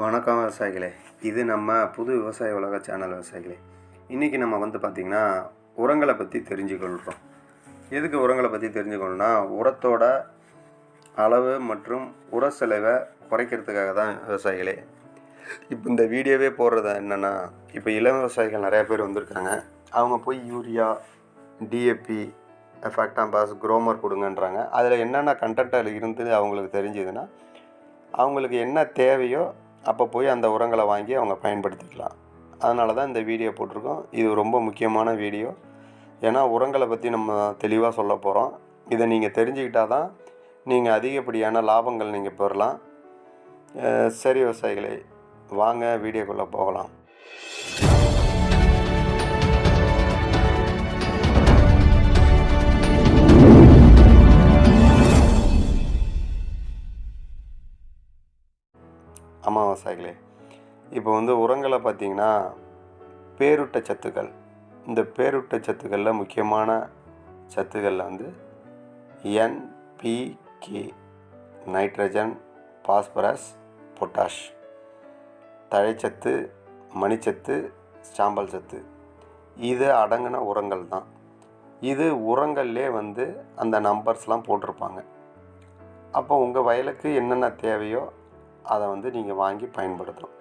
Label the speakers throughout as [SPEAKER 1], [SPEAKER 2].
[SPEAKER 1] வணக்கம் விவசாயிகளே. இது நம்ம புது விவசாய உலக சேனல் விவசாயிகளே. இன்றைக்கி நம்ம வந்து பார்த்திங்கன்னா உரங்களை பற்றி தெரிஞ்சுக்கொள்கிறோம் எதுக்கு உரங்களை பற்றி தெரிஞ்சுக்கணும்னா உரத்தோட அளவு மற்றும் உர செலவை குறைக்கிறதுக்காக தான் விவசாயிகளே. இப்போ இந்த வீடியோவே போடுறது என்னென்னா இப்போ இளம் விவசாயிகள் நிறையா பேர் வந்திருக்காங்க. அவங்க போய் யூரியா டிஏபி ஃபேக்டாம்பாஸ் குரோமர் கொடுங்கன்றாங்க. அதில் என்னென்ன கண்டென்ட் இருந்து அவங்களுக்கு தெரிஞ்சதுன்னா அவங்களுக்கு என்ன தேவையோ அப்போ போய் அந்த உரங்களை வாங்கி அவங்க பயன்படுத்திக்கலாம். அதனால தான் இந்த வீடியோ போட்டிருக்கோம். இது ரொம்ப முக்கியமான வீடியோ. ஏன்னா உரங்களை பற்றி நம்ம தெளிவாக சொல்ல போகிறோம் இதை நீங்கள் தெரிஞ்சுக்கிட்டால் தான் நீங்கள் அதிகப்படியான லாபங்கள் நீங்கள் பெறலாம். சரி விவசாயிகளை வாங்க வீடியோக்குள்ளே போகலாம். அமாவாசைகளே. இப்போ வந்து உரங்களை பார்த்தீங்கன்னா பேருட்ட சத்துக்கள். இந்த பேருட்ட சத்துக்களில் முக்கியமான சத்துக்களில் வந்து என்பிகே நைட்ரஜன் பாஸ்பரஸ் பொட்டாஷ் தழைச்சத்து மணிச்சத்து சாம்பல் சத்து. இது அடங்கின உரங்கள் தான். இது உரங்கள்லே வந்து அந்த நம்பர்ஸ்லாம் போட்டிருப்பாங்க. அப்போ உங்கள் வயலுக்கு என்னென்ன தேவையோ அதை வந்து நீங்கள் வாங்கி பயன்படுத்தணும்.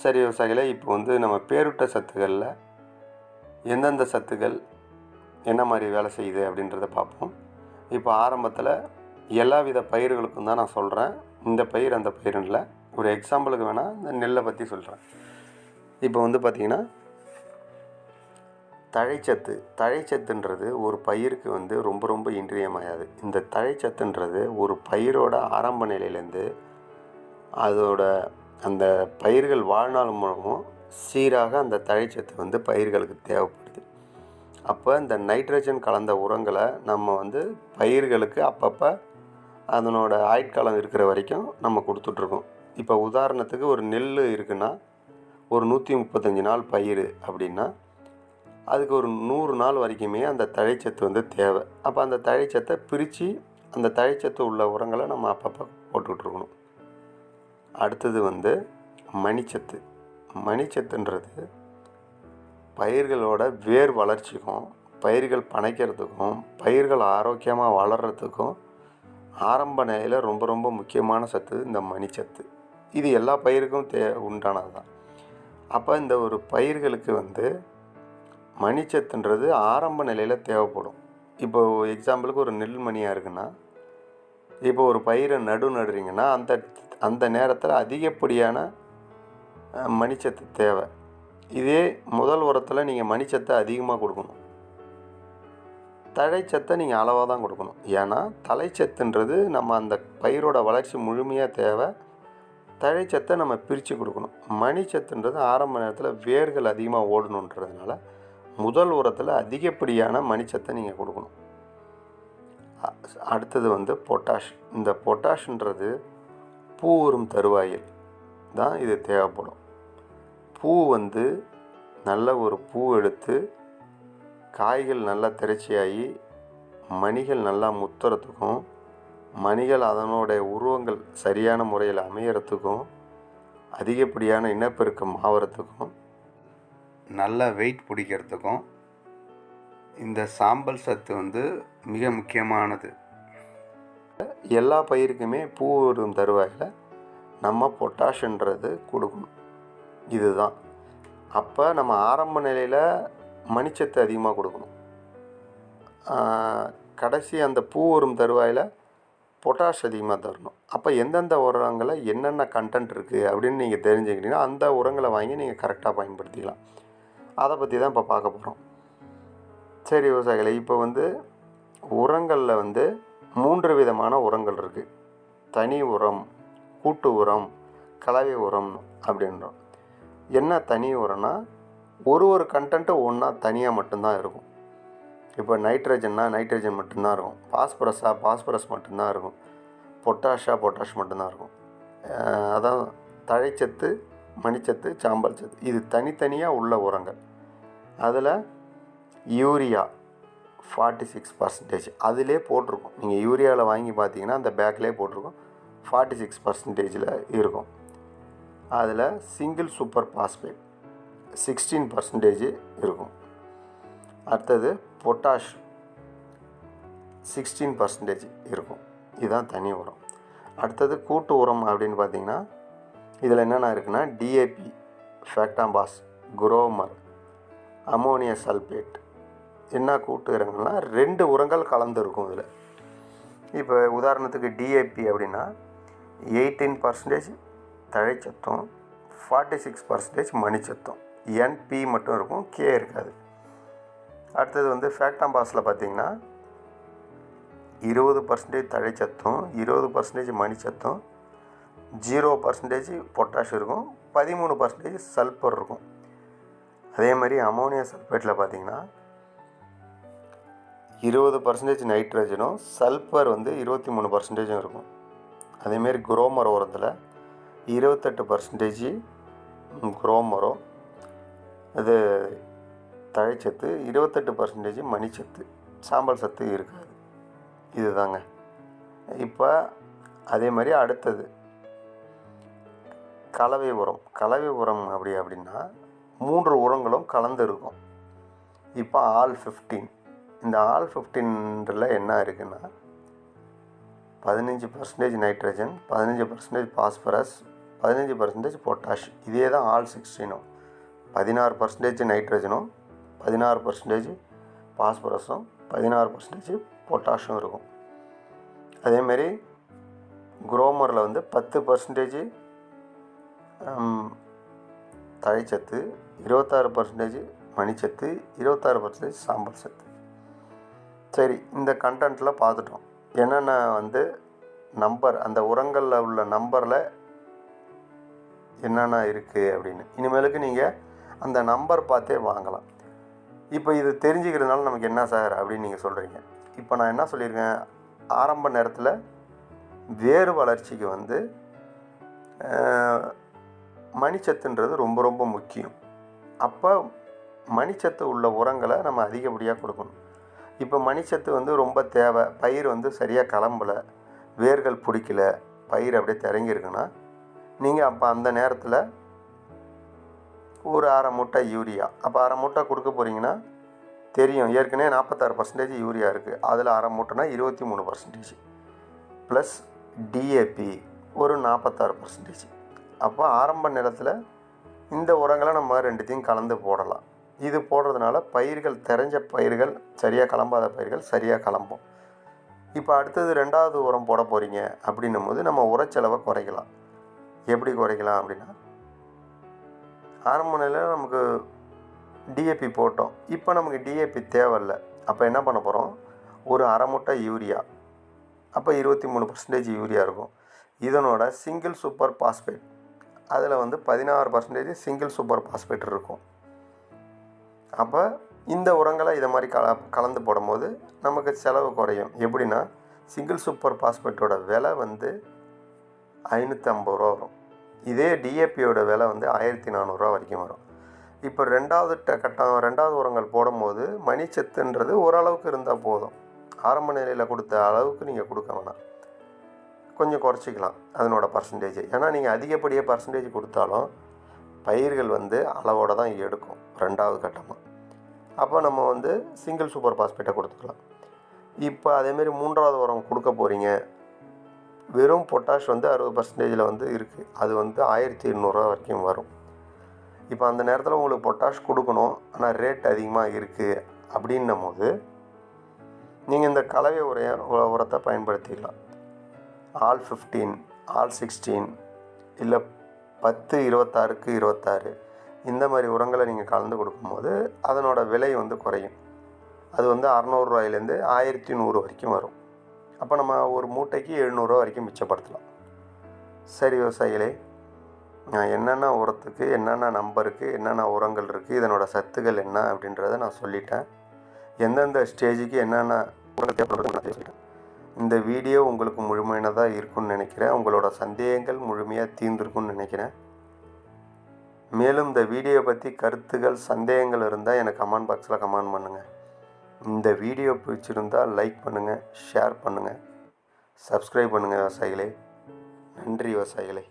[SPEAKER 1] சரி விவசாயிகளே இப்போ வந்து நம்ம பேருட்ட சத்துக்களில் எந்தெந்த சத்துக்கள் என்ன மாதிரி வேலை செய்யுது அப்படின்றத பார்ப்போம். இப்போ ஆரம்பத்தில் எல்லா வித பயிர்களுக்கும் தான் நான் சொல்கிறேன் இந்த பயிர் அந்த பயிர் ஒரு எக்ஸாம்பிளுக்கு வேணால் இந்த நெல்லை பற்றி சொல்கிறேன் இப்போ வந்து பார்த்திங்கன்னா தழைச்சத்து தழைச்சத்துன்றது ஒரு பயிருக்கு வந்து ரொம்ப ரொம்ப இன்றியமையாது. இந்த தழைச்சத்துன்றது ஒரு பயிரோட ஆரம்ப நிலையிலேருந்து அதோட அந்த பயிர்கள் வாழ்நாள் மூலமும் சீராக அந்த தழைச்சத்து வந்து பயிர்களுக்கு தேவைப்படுது. அப்போ இந்த நைட்ரஜன் கலந்த உரங்களை நம்ம வந்து பயிர்களுக்கு அப்பப்போ அதனோட ஆயுட்காலம் இருக்கிற வரைக்கும் நம்ம கொடுத்துட்ருக்கோம். இப்போ உதாரணத்துக்கு ஒரு நெல் இருக்குன்னா ஒரு நூற்றி முப்பத்தஞ்சு நாள் பயிர் அப்படின்னா அதுக்கு ஒரு நூறு நாள் வரைக்குமே அந்த தழைச்சத்து வந்து தேவை. அப்போ அந்த தழைச்சத்தை பிரித்து அந்த தழைச்சத்து உள்ள உரங்களை நம்ம அப்பப்போ போட்டுக்கிட்டு இருக்கணும் அடுத்தது வந்து மணிச்சத்து. மணிச்சத்துன்றது பயிர்களோட வேர் வளர்ச்சிக்கும் பயிர்கள் பனைக்கிறதுக்கும் பயிர்கள் ஆரோக்கியமாக வளர்கிறதுக்கும் ஆரம்ப நிலையில் ரொம்ப ரொம்ப முக்கியமான சத்து இந்த மணிச்சத்து. இது எல்லா பயிருக்கும் தே உண்டானது தான். அப்போ இந்த ஒரு பயிர்களுக்கு வந்து மணிச்சத்துன்றது ஆரம்ப நிலையில் தேவைப்படும். இப்போ எக்ஸாம்பிளுக்கு ஒரு நெல் மணியாக இருக்குன்னா இப்போ ஒரு பயிரை நடு நடுறீங்கன்னா அந்த அந்த நேரத்தில் அதிகப்படியான மணிச்சத்து தேவை. இதே முதல் உரத்தில் நீங்கள் மணிச்சத்தை அதிகமாக கொடுக்கணும். தழைச்சத்தை நீங்கள் அளவாக தான் கொடுக்கணும். ஏன்னா தலைச்சத்துன்றது நம்ம அந்த பயிரோட வளர்ச்சி முழுமையாக தேவை. தழைச்சத்தை நம்ம பிரித்து கொடுக்கணும். மணிச்சத்துன்றது ஆரம்ப நேரத்தில் வேர்கள் அதிகமாக ஓடணுன்றதுனால முதல் உரத்தில் அதிகப்படியான மணிச்சத்தை நீங்கள் கொடுக்கணும். அடுத்தது வந்து பொட்டாஷ். இந்த பொட்டாஷ்ன்றது பூ வரும் தருவாயில் தான் இது தேவைப்படும். பூ வந்து நல்ல ஒரு பூ எடுத்து காய்கள் நல்லா திரைச்சியாகி மணிகள் நல்லா முத்துறதுக்கும் மணிகள் அதனுடைய உருவங்கள் சரியான முறையில் அமையறதுக்கும் அதிகப்படியான இனப்பெருக்கம் ஆகிறதுக்கும் நல்லா வெயிட் பிடிக்கிறதுக்கும் இந்த சாம்பல் சத்து வந்து மிக முக்கியமானது. எல்லா பயிருக்குமே பூ வரும் தருவாயில் நம்ம பொட்டாஷன்றது கொடுக்கணும். இதுதான். அப்போ நம்ம ஆரம்ப நிலையில் மணிச்சத்து அதிகமாக கொடுக்கணும். கடைசி அந்த பூ வரும் தருவாயில் பொட்டாஷ் அதிகமாக தரணும். அப்போ எந்தெந்த உரங்களை என்னென்ன கண்டென்ட் இருக்குது அப்படின்னு நீங்கள் தெரிஞ்சுக்கிட்டீங்கன்னா அந்த உரங்களை வாங்கி நீங்கள் கரெக்டாக பயன்படுத்திக்கலாம். அதை பற்றி தான் இப்போ பார்க்க போகிறோம் சரி விவசாயிகளை இப்போ வந்து உரங்களில் வந்து மூன்று விதமான உரங்கள் இருக்குது தனி உரம் கூட்டு உரம் கலவை உரம் அப்படின்றோம். என்ன தனி உரம்னா ஒரு ஒரு கண்டென்ட்டு ஒன்றா தனியாக மட்டும்தான் இருக்கும். இப்போ நைட்ரஜன்னா நைட்ரஜன் மட்டும்தான் இருக்கும். பாஸ்பரஸாக பாஸ்பரஸ் மட்டும்தான் இருக்கும். பொட்டாஷா பொட்டாஷ் மட்டும்தான் இருக்கும். அதான் தழைச்சத்து மணிச்சத்து சாம்பல் சத்து இது தனித்தனியாக உள்ள உரங்கள். அதில் யூரியா ஃபார்ட்டி சிக்ஸ் பர்சன்டேஜ் அதிலே போட்டிருக்கும். நீங்கள் யூரியாவில் வாங்கி பார்த்தீங்கன்னா அந்த பேக்லேயே போட்டிருக்கும். ஃபார்ட்டி சிக்ஸ் பர்சன்டேஜில் இருக்கும். அதில் single super phosphate sixteen percentage இருக்கும். அடுத்தது பொட்டாஷ் சிக்ஸ்டீன் பர்சன்டேஜ் இருக்கும். இதுதான் தனி உரம். அடுத்தது கூட்டு உரம் அப்படின்னு பார்த்தீங்கன்னா இதில் என்னென்ன இருக்குன்னா DAP Factamfos Gromor ammonia sulphate என்ன கூட்டு உரங்கள்னா ரெண்டு உரங்கள் கலந்து இருக்கும் இதில். இப்போ உதாரணத்துக்கு டிஏபி அப்படின்னா எயிட்டீன் பர்சன்டேஜ் தழைச்சத்தும் ஃபார்ட்டி சிக்ஸ் பர்சன்டேஜ் மணிச்சத்தும் என்பி மட்டும் இருக்கும் கே இருக்காது. அடுத்தது வந்து ஃபேக்டாம்பாஸில் பார்த்தீங்கன்னா இருபது பர்சன்டேஜ் தழைச்சத்தும் இருபது பர்சன்டேஜ் மணிச்சத்தும் ஜீரோ பர்சன்டேஜ் பொட்டாஷ் இருக்கும் பதிமூணு பர்சன்டேஜ் சல்ஃபர் இருக்கும். அதே மாதிரி அமோனியா சல்ஃபேட்டில் பார்த்திங்கன்னா இருபது பர்சன்டேஜ் நைட்ரஜனும் சல்ஃபர் வந்து இருபத்தி மூணு பர்சன்டேஜும் இருக்கும். அதேமாரி குரோமர் உரத்தில் இருபத்தெட்டு பர்சன்டேஜ் குரோமரம் இது தழைச்சத்து இருபத்தெட்டு பர்சன்டேஜ் மணிச்சத்து சாம்பல் சத்து இருக்காது. இதுதாங்க. இப்போ அதே மாதிரி அடுத்தது கலவை உரம். கலவை உரம் அப்படி அப்படின்னா மூன்று உரங்களும் கலந்து இருக்கும். இப்போ ஆல் ஃபிஃப்டீன் இந்த ஆல் ஃபிஃப்டீனில் என்ன இருக்குன்னா பதினஞ்சு பர்சன்டேஜ் நைட்ரஜன் பதினஞ்சு பர்சன்டேஜ் பாஸ்பரஸ் பதினஞ்சு பர்சன்டேஜ் பொட்டாஷ் இதே தான் ஆல் சிக்ஸ்டீனும் பதினாறு பர்சன்டேஜ் நைட்ரஜனும் பதினாறு பர்சன்டேஜ் பாஸ்பரஸும் பதினாறு பர்சன்டேஜ் பொட்டாஷும் இருக்கும். அதேமாரி குரோமரில் வந்து பத்து பர்சன்டேஜ் தழைச்சத்து இருபத்தாறு பர்சன்டேஜ் மணிச்சத்து இருபத்தாறு பர்சன்டேஜ் சாம்பல் சத்து. சரி இந்த கண்டென்ட்டில் பார்த்துட்டோம். என்னென்ன வந்து நம்பர் அந்த உரங்களில் உள்ள நம்பரில் என்னென்ன இருக்குது அப்படின்னு. இனிமேலுக்கு நீங்கள் அந்த நம்பர் பார்த்தே வாங்கலாம். இப்போ இது தெரிஞ்சுக்கிறதுனால நமக்கு என்ன சார் அப்படின்னு நீங்கள் சொல்கிறீங்க இப்போ நான் என்ன சொல்லியிருக்கேன்? ஆரம்ப நேரத்தில் வேறு வளர்ச்சிக்கு வந்து மணிச்சத்துன்றது ரொம்ப ரொம்ப முக்கியம். அப்போ மணிச்சத்து உள்ள உரங்களை நம்ம அதிகப்படியாக கொடுக்கணும். இப்போ மணிச்சத்து வந்து ரொம்ப தேவை. பயிர் வந்து சரியாக கிளம்பலை. வேர்கள் பிடிக்கல. பயிர் அப்படியே திறங்கிருக்குன்னா நீங்கள் அப்போ அந்த நேரத்தில் ஒரு அரை மூட்டை யூரியா அப்போ அரை மூட்டை கொடுக்க போகிறீங்கன்னா தெரியும். ஏற்கனவே நாற்பத்தாறு பர்சன்டேஜ் யூரியா இருக்குது அதில் அரை மூட்டைனா இருபத்தி மூணு பர்சன்டேஜ் ப்ளஸ் டிஏபி ஒரு நாற்பத்தாறு பர்சன்டேஜ் அப்போ ஆரம்ப நிலத்தில் இந்த உரங்களை நம்ம ரெண்டுத்தையும் கலந்து போடலாம். இது போடுறதுனால பயிர்கள் தெரிஞ்ச பயிர்கள் சரியாக கிளம்பாத பயிர்கள் சரியாக கிளம்பும். இப்போ அடுத்தது ரெண்டாவது உரம் போட போகிறீங்க அப்படின்னும் போது நம்ம உரச்செலவை குறைக்கலாம். எப்படி குறைக்கலாம் அப்படின்னா ஆரம்ப நிலையில் நமக்கு டிஏபி போட்டோம். இப்போ நமக்கு டிஏபி தேவையில்லை. அப்போ என்ன பண்ண போகிறோம் ஒரு அரை மூட்டை யூரியா. அப்போ இருபத்தி மூணு பர்சன்டேஜ் யூரியா இருக்கும். இதனோட சிங்கிள் சூப்பர் பாஸ்பேட் அதில் வந்து பதினாறு பர்சன்டேஜ் சிங்கிள் சூப்பர் பாஸ்பேட் இருக்கும். அப்போ இந்த உரங்களை இதை மாதிரி கல கலந்து போடும்போது நமக்கு செலவு குறையும். எப்படின்னா சிங்கிள் சூப்பர் பாஸ்பேட்டோட விலை வந்து ஐநூற்றம்பது ரூபா வரும். இதே டிஏபியோட விலை வந்து ஆயிரத்தி நானூறுரூவா வரைக்கும் வரும். இப்போ ரெண்டாவது ட கட்டம் ரெண்டாவது உரங்கள் போடும்போது மணிச்சத்துன்றது ஓரளவுக்கு இருந்தால் போதும். ஆரம்ப நிலையில் கொடுத்த அளவுக்கு நீங்கள் கொடுக்க வேணாம். கொஞ்சம் குறைச்சிக்கலாம் அதனோட பர்சன்டேஜ் ஏன்னா நீங்கள் அதிகப்படியாக பர்சன்டேஜ் கொடுத்தாலும் பயிர்கள் வந்து அளவோடு தான் எடுக்கும். ரெண்டாவது கட்டமாக அப்போ நம்ம வந்து சிங்கிள் சூப்பர் பாஸ்பேட்டை கொடுத்துக்கலாம். இப்போ அதேமாரி மூன்றாவது உரம் கொடுக்க போகிறீங்க வெறும் பொட்டாஷ் வந்து அறுபது பர்சன்டேஜில் வந்து இருக்குது அது வந்து ஆயிரத்தி எண்ணூறுரூவா வரைக்கும் வரும். இப்போ அந்த நேரத்தில் உங்களுக்கு பொட்டாஷ் கொடுக்கணும். ஆனால் ரேட் அதிகமாக இருக்குது அப்படின்னும் போது நீங்கள் இந்த கலவை உரைய உரத்தை பயன்படுத்திக்கலாம். ஆல் ஃபிஃப்டீன் ஆல் சிக்ஸ்டீன் இல்லை பத்து இருபத்தாறுக்கு இருபத்தாறு. இந்த மாதிரி உரங்களை நீங்கள் கலந்து கொடுக்கும்போது அதனோட விலை வந்து குறையும். அது வந்து அறநூறுரூவாயிலேருந்து ஆயிரத்தி நூறு வரைக்கும் வரும். அப்போ நம்ம ஒரு மூட்டைக்கு எழுநூறுவா வரைக்கும் மிச்சப்படுத்தலாம். சரி விவசாயிகளே நான் என்னென்ன உரத்துக்கு என்னென்ன நம்பருக்கு என்னென்ன உரங்கள் இருக்குது இதனோட சத்துக்கள் என்ன அப்படின்றத நான் சொல்லிட்டேன். எந்தெந்த ஸ்டேஜுக்கு என்னென்ன உரம் தேவைப்படுறது சொல்லிட்டேன். இந்த வீடியோ உங்களுக்கு முழுமையானதாக இருக்கும்னு நினைக்கிறேன். உங்களோட சந்தேகங்கள் முழுமையாக தீர்ந்துருக்கும்னு நினைக்கிறேன். மேலும் இந்த வீடியோ பற்றி கருத்துகள் சந்தேகங்கள் இருந்தால் எனக்கு கமெண்ட் பாக்ஸில் கமெண்ட் பண்ணுங்கள் இந்த வீடியோ பிடிச்சிருந்தால் லைக் பண்ணுங்கள் ஷேர் பண்ணுங்கள் சப்ஸ்கிரைப் பண்ணுங்கள் விவசாயிகளே. நன்றி விவசாயிகளே.